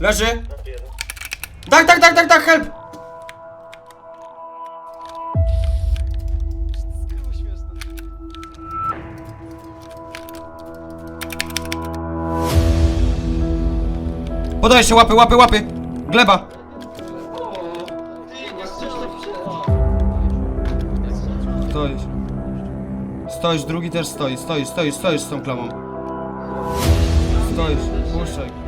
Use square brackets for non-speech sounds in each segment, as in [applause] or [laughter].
Leży. Tak, tak, tak, tak, tak, help! Podaj się, łapy, łapy, łapy! Gleba! Stoisz. Stoisz, drugi też stoi, stoisz, stoisz, stoisz z tą klamą. Stoisz, puszczaj.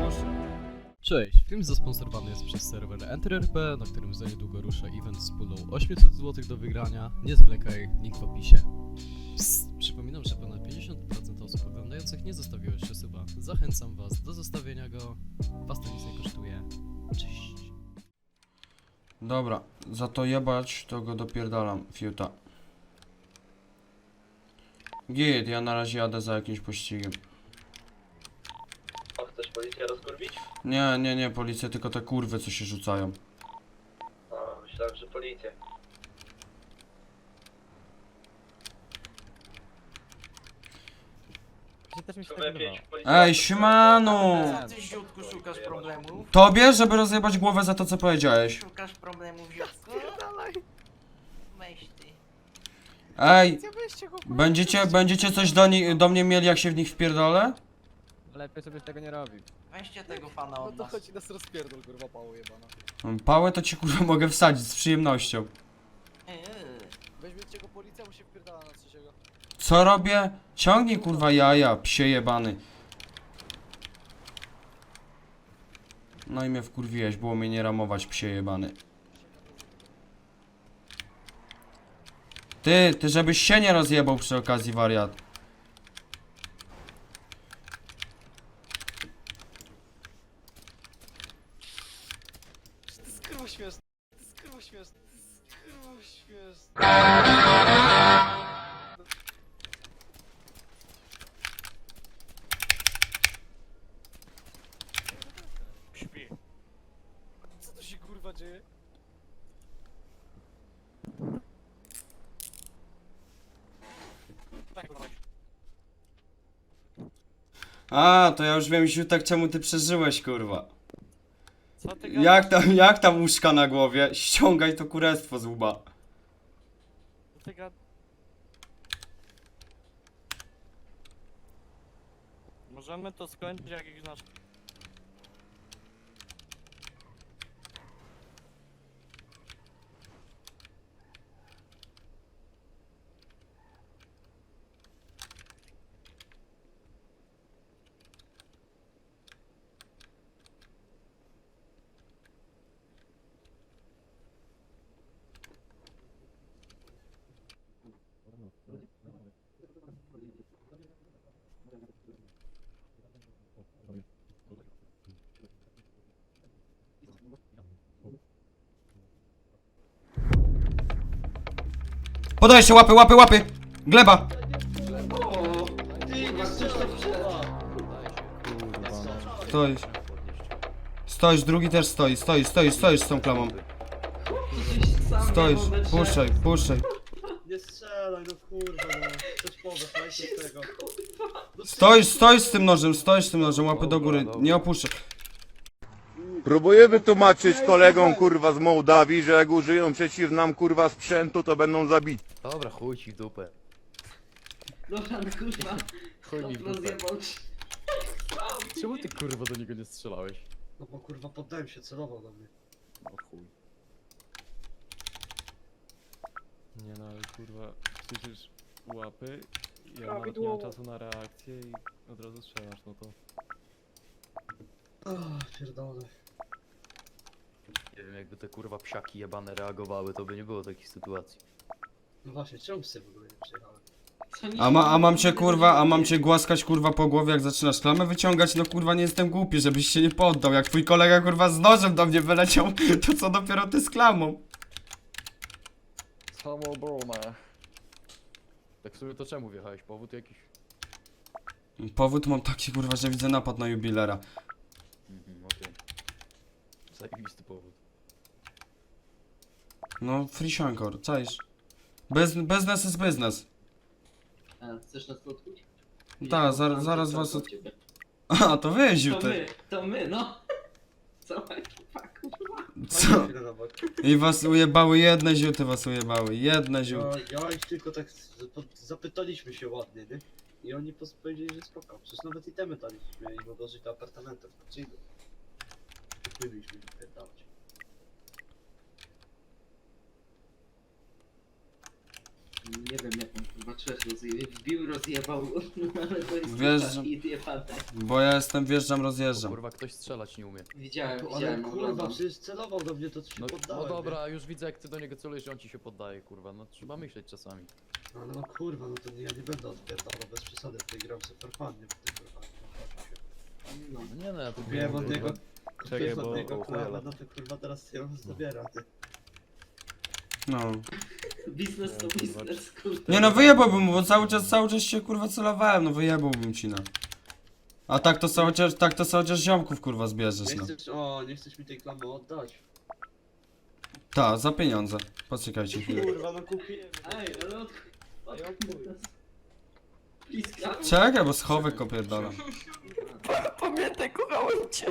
Cześć, film zasponsorowany jest przez serwer EnterRP, na którym za niedługo rusza event z pulą 800 zł do wygrania. Nie zwlekaj, link w opisie. Psst, przypominam, że ponad 50% osób oglądających nie zostawiło jeszcze suba. Zachęcam was do zostawienia go, was to nic nie kosztuje. Cześć. Dobra, za to jebać, to go dopierdalam, fiuta. Git, ja na razie jadę za jakimś pościgiem. A chcesz policję rozkurwić? Nie, nie, nie, policja, tylko te kurwy, co się rzucają. A, myślałem, że policję. też mi się Chyba tak wydawało. Ej, siemano! Ty ziutku szukasz problemów? Tobie, żeby rozjebać głowę za to, co powiedziałeś. Szukasz problemów ziutku? Weź ty. Ej, będziecie, będziecie coś do, ni- do mnie mieli, jak się w nich wpierdolę? Lepiej żebyś tego nie robił. Weźcie tego fana No od to nas. chodzi nas rozpierdol, kurwa, pało jebana. Pałę to ci kurwa mogę wsadzić z przyjemnością. Eee, Weźmiecie go policja, mu się wpierdala na trzeciego. Co robię? Ciągnij kurwa jaja, psie jebany. No i mnie wkurwiłeś, było mnie nie ramować, psie jebany. Ty, ty żebyś się nie rozjebał przy okazji wariat. A, to ja już wiem, Ziutek, czemu ty przeżyłeś, kurwa. Co ty Jak tam, jak tam łóżka na głowie? Ściągaj to kurestwo z łba. Ty gad... Możemy to skończyć jak jakiś nasz... Podaj się, łapy, łapy, łapy! Gleba! Stoisz. Stoisz, drugi też stoi, stoisz, stoisz, stoisz z tą klamą. Stoisz, puszczaj, puszczaj. Nie strzelaj, no kurwa, no. Coś powiesz, najpierw z tego. Stoisz, stoisz z tym nożem, stoisz z tym nożem, łapy do góry, nie opuszczaj. Próbuję wytłumaczyć kolegom kurwa z Mołdawii, że jak użyją przeciw nam kurwa sprzętu, to będą zabici. Dobra, chuj ci w dupę. Dobra, no kurwa. Chuj mi w dupę. Rozjebał ci. Czemu ty kurwa do niego nie strzelałeś? No bo kurwa poddałem się, celował na mnie. O chuj. Nie no, ale kurwa, słyszysz łapy, ja nawet nie mam czasu na reakcję i od razu strzelasz, no to... Ach, pierdolę. Nie wiem, jakby te kurwa psiaki jebane reagowały, to by nie było takich sytuacji. No właśnie, czemu psy w ogóle nie przyjechałem? A, ma, a mam cię kurwa, a mam cię głaskać kurwa po głowie jak zaczynasz klamę wyciągać? No kurwa nie jestem głupi, żebyś się nie poddał. Jak twój kolega kurwa z nożem do mnie wyleciał, to co dopiero ty z klamą? Samobrona. Tak sobie to czemu wjechałeś? Powód jakiś? Powód mam taki kurwa, że widzę napad na jubilera. Mhm, okej. Zajebisty powód. No, free shankor, czaisz? Bez, biznes jest biznes. A, chcesz nas odkuć? Tak, zaraz, zaraz was od... [laughs] A, to wy, To my, to my, no. [laughs] Cała ekipa, kurwa. Co? Chwilę na bok. I was ujebały, jedne ziuty was ujebały, jedne ziuty. Ja, ja ich tylko tak z- zapytaliśmy się ładnie, nie? I oni pos- powiedzieli, że spoko. Przecież nawet itemy daliśmy i mogą żyć do apartamentów. Czyli my Nie wiem jak on kurwa trzesz rozjebał, wbił, rozjebał, [laughs] ale to jest Wiesz, kurwa że-. Bo ja jestem, wjeżdżam, rozjeżdżam. Kurwa, ktoś strzelać nie umie. Widziałem, Ale widziałem, kurwa, oglądam. przecież celował do mnie, to się No, poddałem. no dobra, już widzę jak ty do niego celujesz i on ci się poddaje, kurwa. No trzeba myśleć czasami. Ale no kurwa, no to nie, ja nie będę odpierdalał bez przesady, w tej gram sobie farfannie, w tym kurwa. No. No nie no, ja tu Wiem od niego, Czekaj, wiem bo... od niego o, kurwa, cholera. no to kurwa teraz ją zabiera, ty. No. Biznes to biznes, kurwa. Nie no wyjebałbym mu, bo cały czas, cały czas się kurwa celowałem, no wyjebałbym ci no. A tak to cały czas, tak to cały czas ziomków kurwa zbierzesz Nie no. chcesz, o, nie chcesz mi tej klamy oddać. Ta, za pieniądze. Poczekajcie chwilę. Kurwa, no kupiłem. Ej, ale od... od... Bliska. Czekaj, bo schowek opierdalam. Pamiętaj, kochałem cię.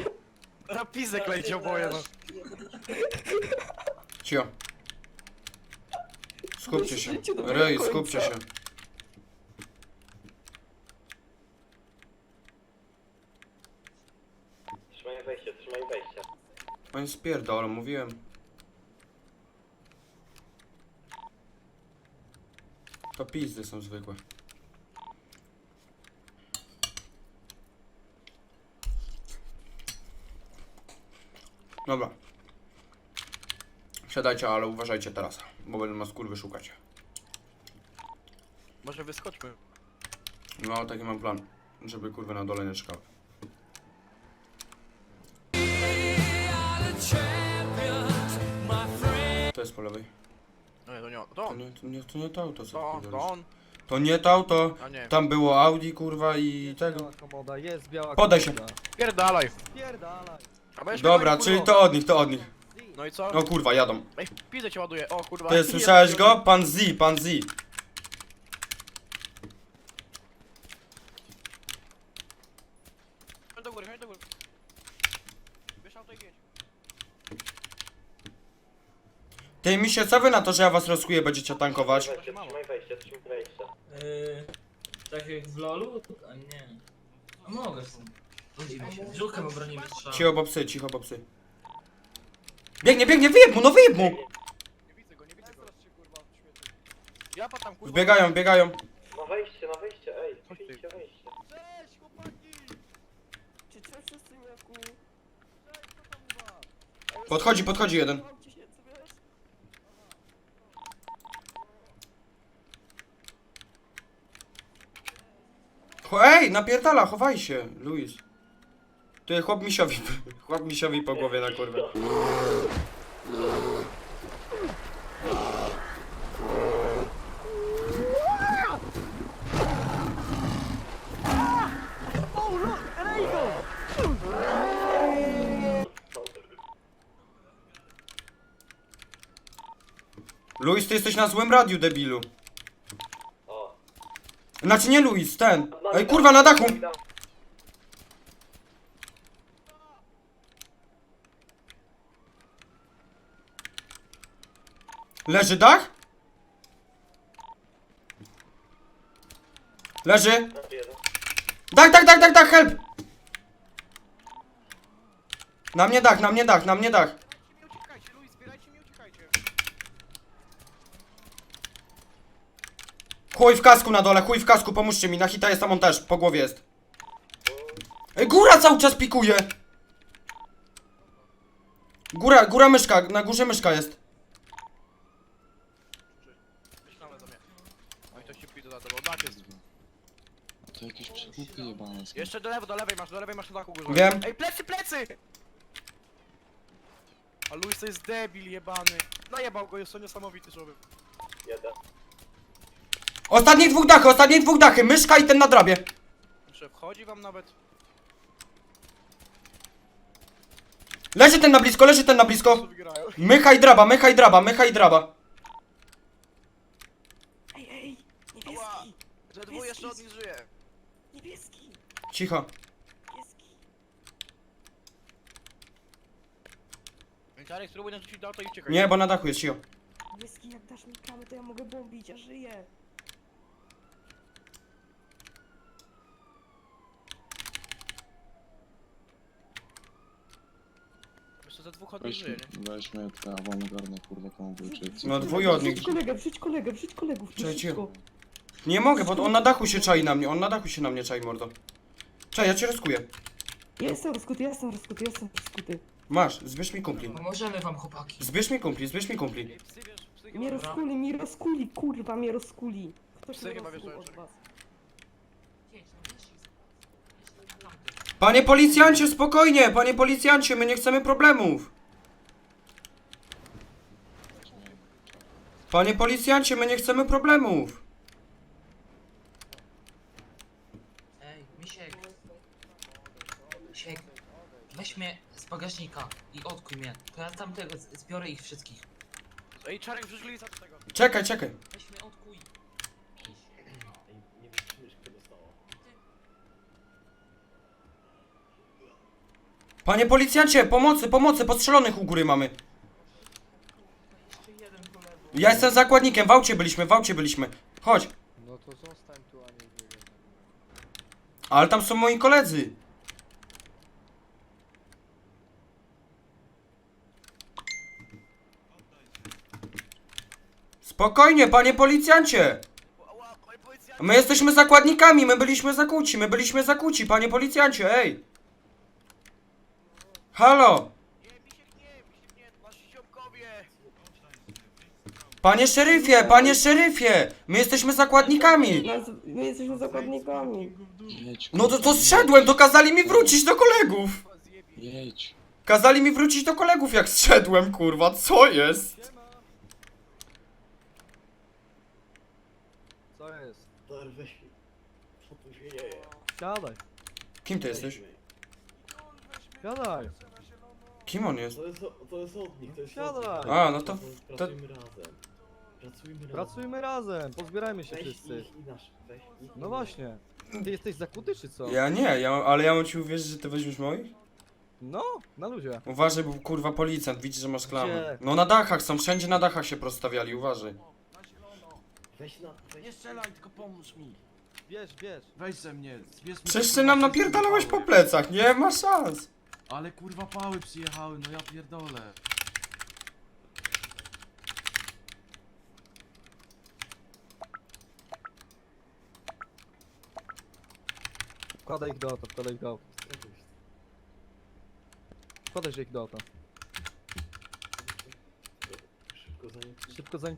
Rapizek leci oboje, no. Cio. Skupcie się. Rej, skupcie się. Trzymaj wejście, trzymaj wejście. Oni spierdolą, mówiłem. To pizdy są zwykłe. Dobra. Siadajcie, ale uważajcie teraz, bo będą nas kurwy szukać. Może wyskoczmy. No, taki mam plan, żeby kurwy na dole nie szkały. To jest po lewej. No nie, to nie on. To To on. nie, to nie, to nie to auto, co To on, to on. To nie to auto. A nie. Tam było Audi, kurwa i tego. Biała komoda, jest biała Podaj się. komoda. Pierdalaj. Pierdalaj. A będziesz Dobra, czyli to od nich, to od nich. No i co? No kurwa, jadą. Ej, pizdę cię ładuję. O kurwa. Ty [laughs] słyszałeś go? Pan Z, pan Z. Chodź do góry, chodź do góry. Bierz auto i jedź. Ty mi się, co wy na to, że ja was rozkuję, będziecie tankować? Wejście, trzymaj wejście, trzymaj wejście. Yy, tak jak w LoLu? A nie. A mogę w sumie. Cicho, bo psy, cicho, bo psy. Biegnie, biegnie, wyjeb mu, no wyjeb mu! Nie widzę go, nie widzę go. Ja patam kurwa. Wbiegają, biegają. Na wejście, na wejście, ej, przyjdźcie wejście. Cześć chłopaki! Czy cześć, wszyscy miaku? Podchodzi, podchodzi jeden. Mam ci się, co wiesz? Ej, napierdala, chowaj się, Luis. Ty chłop misiowi, [laughs] chłop misiowi po głowie na kurwę. Luis, ty jesteś na złym radiu, debilu. Znaczy nie Luis, ten. Ej, kurwa, na dachu. Leży dach? Leży. Dach, dach, dach, dach, dach, help! Na mnie dach, na mnie dach, na mnie dach. Chuj w kasku na dole, chuj w kasku, pomóżcie mi, na hita jest tam on też, po głowie jest. Ej, góra cały czas pikuje! Góra, góra myszka, na górze myszka jest. Myślałem do mnie. Oj, to za tobą. Tak jest. To jakieś przegłupy jebane są. Jeszcze do lewo, do lewej masz, do lewej masz na dachu górze. Wiem. Ej, plecy, plecy! A Luis to jest debil jebany. Najebał go, jest to niesamowity człowiek. Jeden. Ostatnie dwóch dachy, ostatnie dwóch dachy, myszka i ten na drabie. Że wchodzi wam nawet. Leży ten na blisko, leży ten na blisko. Wygrają? Mycha i draba, mycha i draba, mycha i draba. Ej, ej, Ała! niebieski, Że dwóch jeszcze od nich żyje. niebieski, Cicho. niebieski. Czarek, spróbuj nam rzucić do auto i uciekaj. Nie, bo na dachu jest, jo. Wieski, jak dasz mi klamę, to ja mogę bombić, ja żyję. Wiesz co, za dwóch od nich żyje, nie? Weźmy te awangarne kurwa konwój, czy Wrzuć No, kolegę, dwurodnik. Wrzuć kolegę, wrzuć kolegę, wrzuć kolegów, Czekaj, wrzuć cicho. wszystko. Nie mogę, bo on na dachu się czai na mnie, on na dachu się na mnie czai, mordo. Czekaj, ja cię rozkuję. Ja jestem rozkuty, ja jestem rozkuty, ja jestem rozkuty. Masz, zbierz mi kumpli. Pomożemy wam, chłopaki. Zbierz mi kumpli, zbierz mi kumpli. Mnie rozkuli, mi rozkuli, kurwa, mnie rozkuli. Ktoś mnie rozkuł od was. Panie policjancie, spokojnie, panie policjancie, my nie chcemy problemów. Panie policjancie, my nie chcemy problemów. Ej, Misiek. Misiek. Weź mnie z bagażnika mnie. To ja tamtego z- zbiorę ich wszystkich. Ej, Czarek, wrzuć lisa do tego. Czekaj, czekaj. Weź mnie odkuj. Panie policjancie, pomocy, pomocy, postrzelonych u góry mamy. Ja jestem zakładnikiem, w aucie byliśmy, w aucie byliśmy. Chodź. No to zostań tu, a nie biegaj. Ale tam są moi koledzy. Spokojnie, panie policjancie. My jesteśmy zakładnikami, my byliśmy zakuci, my byliśmy zakuci, panie policjancie, ej. Halo. Panie szeryfie, panie szeryfie. My jesteśmy zakładnikami. Nas, my jesteśmy zakładnikami. Jedź, No to, to zszedłem, to kazali mi wrócić do kolegów. jedź. Kazali mi wrócić do kolegów jak zszedłem, kurwa, co jest? Co jest? Weź, co tu się dzieje? Siadaj, Kim ty jesteś? siadaj. Kim on jest? To jest, to jest odnik, to jest Siadaj. A, no to... to Pracujmy razem. Pracujmy razem. Pracujmy razem, pozbierajmy się Weź wszyscy. ich i nasz, weź ich i No właśnie. Ty jesteś zakuty czy co? ja nie, ja, ale ja mam ci uwierzyć, że ty weźmiesz moich? No, na luzie. Uważaj, bo kurwa policjant, widzi, że masz klamę. Gdzie? No na dachach są, wszędzie na dachach się prostawiali, uważaj. Weź na, weź Nie strzelaj, tylko pomóż mi. Bierz, bierz. Weź ze mnie. Zbierz mi Przecież ty nam napierdalałeś po plecach, nie ma szans. Ale kurwa pały przyjechały, no ja pierdolę. Wkładaj ich do auta, wkładaj ich do auta. Wkładaj ich do auta. Szybko zanim... Szybko zanim.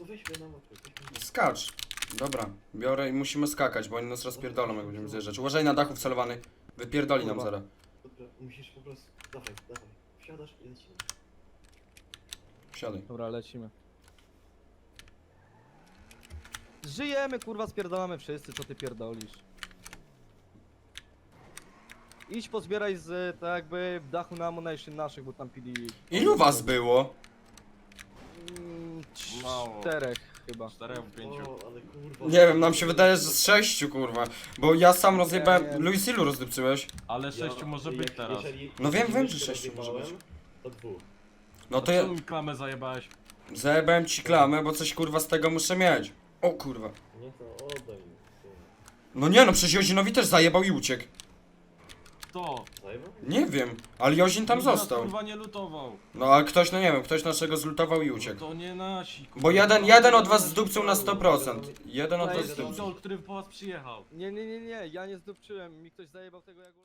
Na weźmy na Skacz. Dobra, biorę i musimy skakać, bo oni nas rozpierdolą, jak będziemy zjeżdżać. Uważaj na dachu wcelowany. Wypierdoli nam Kurwa. zaraz. Dobra, musisz po prostu... Dawaj, dawaj. Wsiadasz i lecimy. Siadaj. Dobra, lecimy. Żyjemy, kurwa, spierdolamy wszyscy, co ty pierdolisz. Idź pozbieraj z, tak jakby, dachu na ammunition naszych, bo tam pili... Ilu was było? Mało. Czterech chyba. Czterech pięciu. O, ale kurwa... Nie wiem, nam się wydaje, że z sześciu, kurwa. Bo ja sam rozjebałem... nie. Luis, ilu rozdypczyłeś? Ale sześciu może być jak- teraz. jeżeli- No wiem, wiem, że sześciu może być. rozjebałem, To dwóch. No to ja... Mi klamę zajebałeś? Zajebałem ci klamę, bo coś kurwa z tego muszę mieć. O kurwa. Nie to oddaj. No nie no, przecież Jozinowi też zajebał i uciekł. To. Nie wiem, ale Jozin tam Nikt nas, został. kurwa nie lutował. No ale ktoś, no nie wiem, ktoś naszego zlutował i No uciekł. to nie nasi. kurwa. Bo jeden, jeden od was zdupcył na 100%. Jeden od was zdupcył. Idol, który po was przyjechał. Nie, nie, nie, nie, ja nie zdupczyłem, mi ktoś zajebał tego jak...